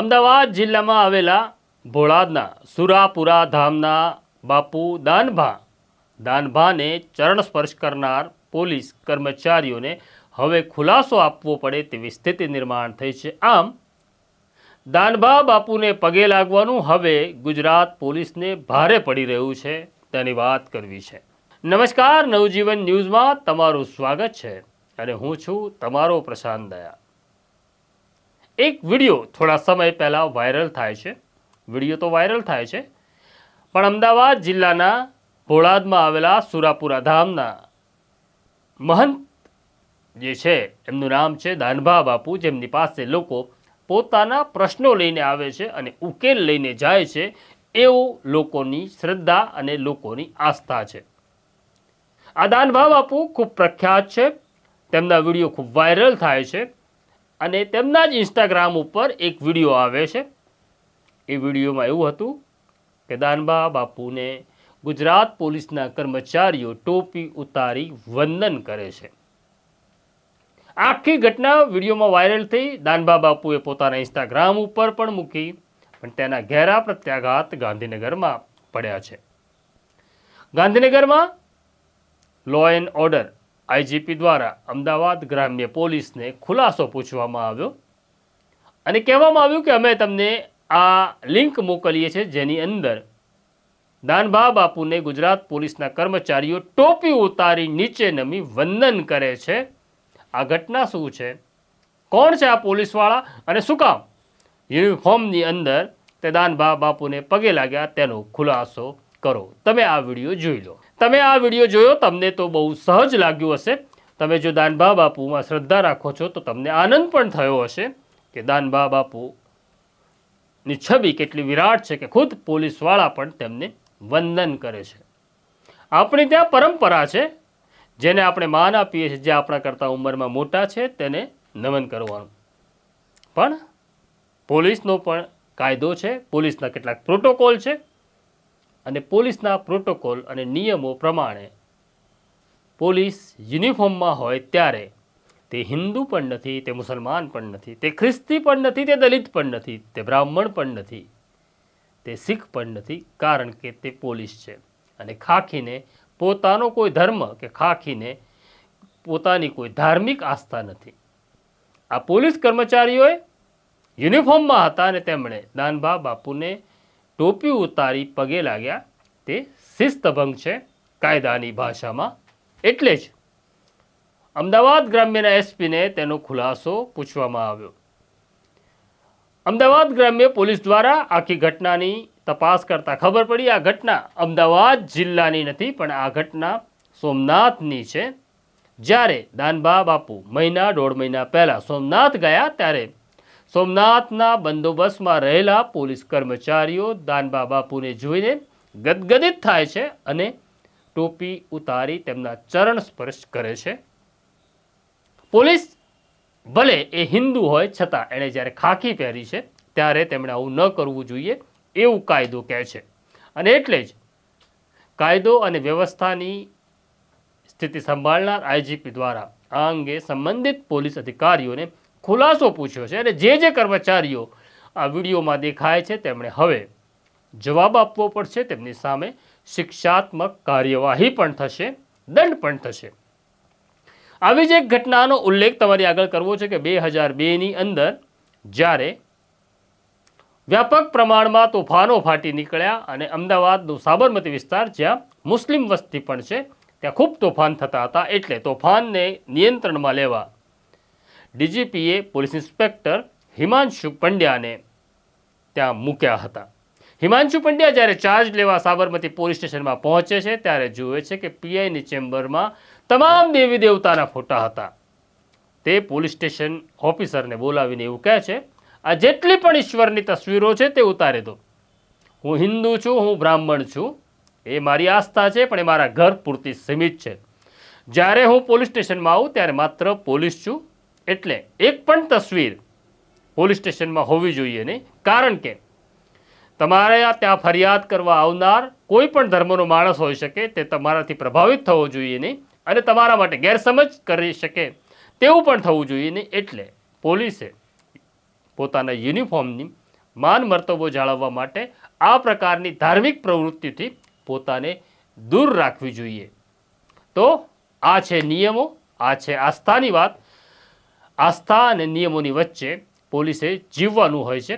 અમદાવાદ જિલ્લામાં આવેલા ભોળાદના સુરાપુરા ધામના બાપુ દાનભા, દાનભાને ચરણ સ્પર્શ કરનાર પોલીસ કર્મચારીઓને હવે ખુલાસો આપવો પડે તેવી સ્થિતિ નિર્માણ થઈ છે. આમ, દાનભા બાપુને પગે લાગવાનું હવે ગુજરાત પોલીસને ભારે પડી રહ્યું છે. તેની વાત કરવી છે. નમસ્કાર, નવજીવન ન્યૂઝમાં તમારું સ્વાગત છે અને હું છું તમારો પ્રશાંત દયા એક વીડિયો થોડા સમય પહેલાં વાયરલ થાય છે. વીડિયો તો વાયરલ થાય છે. પણ અમદાવાદ જિલ્લાના ભોળાદમાં આવેલા સુરાપુરા ધામના મહંત જે છે, એમનું નામ છે દાનભા બાપુ, જેમની પાસે લોકો પોતાના પ્રશ્નો લઈને આવે છે અને ઉકેલ લઈને જાય છે એવું લોકોની શ્રદ્ધા અને લોકોની આસ્થા છે. આ દાનભા બાપુ ખૂબ પ્રખ્યાત છે. તેમના વીડિયો ખૂબ વાયરલ થાય છે. અને તેમના જ ઇન્સ્ટાગ્રામ ઉપર એક વીડિયો આવે છે. એ વિડીયોમાં એવું હતું કે દાનબા બાપુને ગુજરાત પોલીસના કર્મચારીઓ ટોપી ઉતારી વંદન કરે છે. આખી ઘટના વિડીયોમાં વાયરલ થઈ. દાનબા બાપુએ પોતાના ઇન્સ્ટાગ્રામ ઉપર પણ મૂકી પણ તેના ઘેરા પ્રત્યાઘાત ગાંધીનગરમાં પડ્યા છે. ગાંધીનગરમાં લો એન્ડ ઓર્ડર આઈજીપી દ્વારા અમદાવાદ ગ્રામ્ય પોલીસને ખુલાસો પૂછવામાં આવ્યો અને કહેવામાં આવ્યું કે અમે તમને આ લિંક મોકલીએ છીએ જેની અંદર દાનભા બાપુને ગુજરાત પોલીસના કર્મચારીઓ ટોપી ઉતારી નીચે નમી વંદન કરે છે. આ ઘટના શું છે? કોણ છે આ પોલીસવાળા અને શું કામ? યુનિફોર્મની અંદર તે દાનભા બાપુને પગે લાગ્યા, તેનો ખુલાસો કરો. તમે આ વીડિયો જોઈ લો. તમે આ વીડિયો જોયો, તમને તો બહુ સહજ લાગ્યું હશે. તમે જો દાનભા બાપુમાં શ્રદ્ધા રાખો છો, તો તમને આનંદ પણ થયો હશે કે દાનભા બાપુની છબી કેટલી વિરાટ છે કે ખુદ પોલીસવાળા પણ તેમને વંદન કરે છે. આપણી ત્યાં પરંપરા છે, જેને આપણે માન આપીએ છીએ, જે આપણા કરતાં ઉંમરમાં મોટા છે, તેને નમન કરવાનું. પણ પોલીસનો પણ કાયદો છે, પોલીસના કેટલાક પ્રોટોકોલ છે અને પોલીસના પ્રોટોકોલ અને નિયમો પ્રમાણે પોલીસ યુનિફોર્મમાં હોય ત્યારે તે હિન્દુ પણ નથી, તે મુસલમાન પણ નથી, તે ખ્રિસ્તી પણ નથી, તે દલિત પણ નથી, તે બ્રાહ્મણ પણ નથી, તે શીખ પણ નથી, કારણ કે તે પોલીસ છે. અને ખાખીને પોતાનો કોઈ ધર્મ કે ખાખીને પોતાની કોઈ ધાર્મિક આસ્થા નથી. આ પોલીસ કર્મચારીઓએ યુનિફોર્મમાં હતા અને તેમણે દાનભા બાપુને ટોપી ઉતારી પગે લાગ્યા. તે શિસ્તભંગ છે, કાયદાની ભાષામાં. એટલે જ અમદાવાદ ગ્રામ્યના એસપીને તેનો ખુલાસો પૂછવામાં આવ્યો. અમદાવાદ ગ્રામ્ય પોલીસ દ્વારા આખી ઘટનાની તપાસ કરતાં ખબર પડી, આ ઘટના અમદાવાદ જિલ્લાની નથી, પણ આ ઘટના સોમનાથની છે. જ્યારે દાનબા બાપુ મહિના, દોઢ મહિના પહેલાં સોમનાથ ગયા, ત્યારે સોમનાથના બંદોબસ્તમાં રહેલા પોલીસ કર્મચારીઓ દાનબા બાપુને જોઈને ગદગદિત થાય છે અને ટોપી ઉતારી તેમના ચરણ સ્પર્શ કરે છે. પોલીસ ભલે એ હિન્દુ હોય, છતાં એણે જ્યારે ખાખી પહેરી છે, ત્યારે તેમણે આવું ન કરવું જોઈએ એવું કાયદો કહે છે. અને એટલે જ કાયદો અને વ્યવસ્થાની સ્થિતિ સંભાળનાર આઈજીપી દ્વારા આ અંગે સંબંધિત પોલીસ અધિકારીઓને ખુલાસો પૂછ્યો છે અને જે જે કર્મચારીઓ આ વિડીયોમાં દેખાય છે તેમણે હવે જવાબ આપવો પડશે. તેમની સામે શિક્ષાત્મક કાર્યવાહી પણ થશે, દંડ પણ થશે. આવી જ એક ઘટનાનો ઉલ્લેખ તમારી આગળ કરવો છે કે બે હજાર બેની અંદર જ્યારે વ્યાપક પ્રમાણમાં તોફાનો ફાટી નીકળ્યા અને અમદાવાદનો સાબરમતી વિસ્તાર, જ્યાં મુસ્લિમ વસ્તી પણ છે, ત્યાં ખૂબ તોફાન થતા હતા. એટલે તોફાનને નિયંત્રણમાં લેવા ડીજીપીએ પોલીસ ઇન્સ્પેક્ટર હિમાંશુ પંડ્યાને ત્યાં મૂક્યા હતા. હિમાંશુ પંડ્યા જ્યારે ચાર્જ લેવા સાબરમતી પોલીસ સ્ટેશનમાં પહોંચે છે, ત્યારે જુએ છે કે પીઆઈની ચેમ્બરમાં તમામ દેવી દેવતાના ફોટા હતા. તે પોલીસ સ્ટેશન ઓફિસરને બોલાવીને એવું કહે છે, આ જેટલી પણ ઈશ્વરની તસવીરો છે તે ઉતારી દો. હું હિન્દુ છું, હું બ્રાહ્મણ છું. એ મારી આસ્થા છે, પણ એ મારા ઘર પૂરતી સીમિત છે. જ્યારે હું પોલીસ સ્ટેશનમાં આવું, ત્યારે માત્ર પોલીસ છું. એટલે એક પણ તસવીર પોલીસ સ્ટેશનમાં હોવી જોઈએ નહીં. કારણ કે તમારે ત્યાં ફરિયાદ કરવા આવનાર કોઈ પણ ધર્મનો માણસ હોઈ શકે તે તમારાથી પ્રભાવિત થવો જોઈએ નહીં અને તમારા માટે ગેરસમજ કરી શકે તેવું પણ થવું જોઈએ નહીં. એટલે પોલીસે પોતાના યુનિફોર્મની માન મર્તબો જાળવવા માટે આ પ્રકારની ધાર્મિક પ્રવૃત્તિથી પોતાને દૂર રાખવી જોઈએ. તો આ છે નિયમો, આ છે આસ્થાની વાત આસ્થા અને નિયમોની વચ્ચે પોલીસે જીવવાનું હોય છે,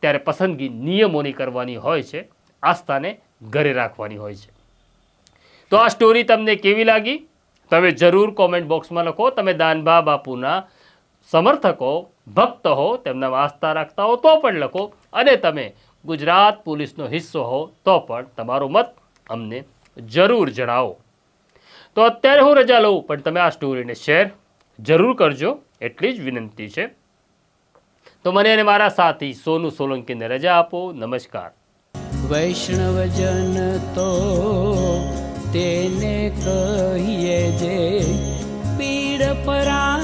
ત્યારે પસંદગી નિયમોની કરવાની હોય છે, આસ્થાને ઘરે રાખવાની હોય છે. તો આ સ્ટોરી તમને કેવી લાગી? તમે જરૂર કોમેન્ટ બોક્સમાં લખો. તમે દાનબા બાપુના સમર્થકો, ભક્ત હો તેમનામાં આસ્થા રાખતા હો તો પણ લખો. અને તમે ગુજરાત પોલીસનો હિસ્સો હો તો પણ તમારો મત અમને જરૂર જણાવો. તો અત્યારે હું રજા લઉં, પણ તમે આ સ્ટોરીને શેર જરૂર કરજો. એટલી જ વિનંતી છે. તો મને અને મારા સાથી સોનુ સોલંકીને રજા આપો. નમસ્કાર. વૈષ્ણવજન તો તેને કહીએ જે પીડ પરાઈ